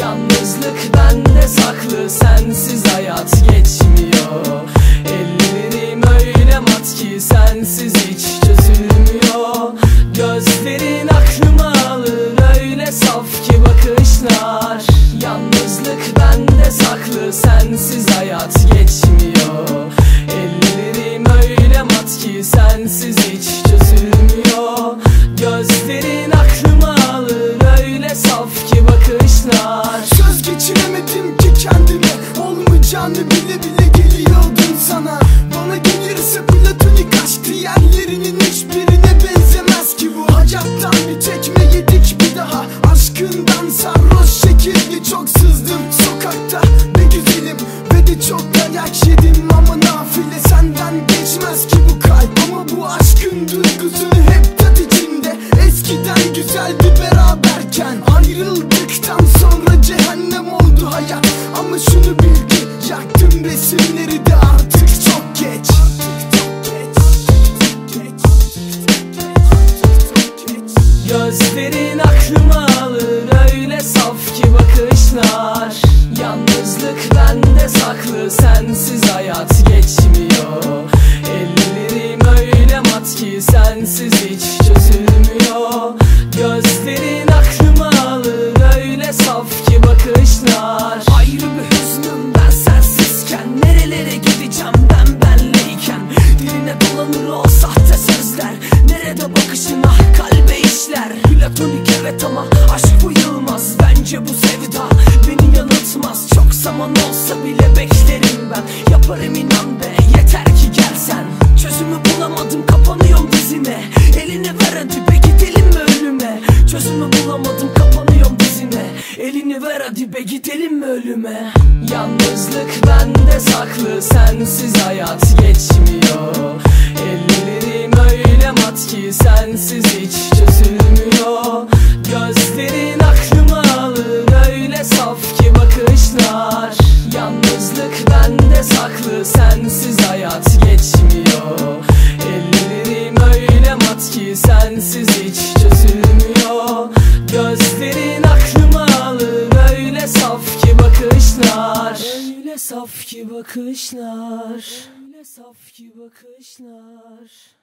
Yalnızlık bende saklı sensiz hayat geçmiyor. Ellerim öyle mat ki sensiz hiç çözülmüyor. Gözlerin aklımı alır öyle saf ki bakışlar. Yalnızlık bende saklı sensiz hayat geçmiyor. Ellerim sana Bana gelirse platonik aşk diğerlerinin hiçbirine benzemez ki bu. Hayattan bir tekme yedik bir daha. Aşkından sarhoş şekilde çok sızdım. Sokakta be güzelim ve de çok dayak yedim. Ama nafile senden geçmez ki bu kalp. Ama bu aşkın duygusunu hep tat içinde. Eskiden güzeldi beraberken. Ayrıldıktan sonra cehennem oldu hayat. Ama şunu bil ki yaktım resimleri de artık geç. Gözlerin aklımı alır öyle saf ki bakışlar. Yalnızlık bende saklı sensiz hayat geçmiyor evet ama aşk bu yılmaz Bence bu sevda beni yanıltmaz. Çok zaman olsa bile beklerim ben Yaparım inan be yeter ki gelsen. Çözümü bulamadım kapanıyorum dizine Elini ver hadi be gidelim mi ölüme? Çözümü bulamadım kapanıyorum dizine Elini ver hadi be gidelim mi ölüme? Yalnızlık bende saklı sensiz hayat geçmiyor. Ellerim öyle mat ki sensiz hiç çözülmüyor Bende saklı sensiz hayat geçmiyor. Ellerim öyle mat ki sensiz hiç çözülmüyor. Gözlerin aklımı alır öyle saf ki bakışlar. Öyle saf ki bakışlar. Öyle saf ki bakışlar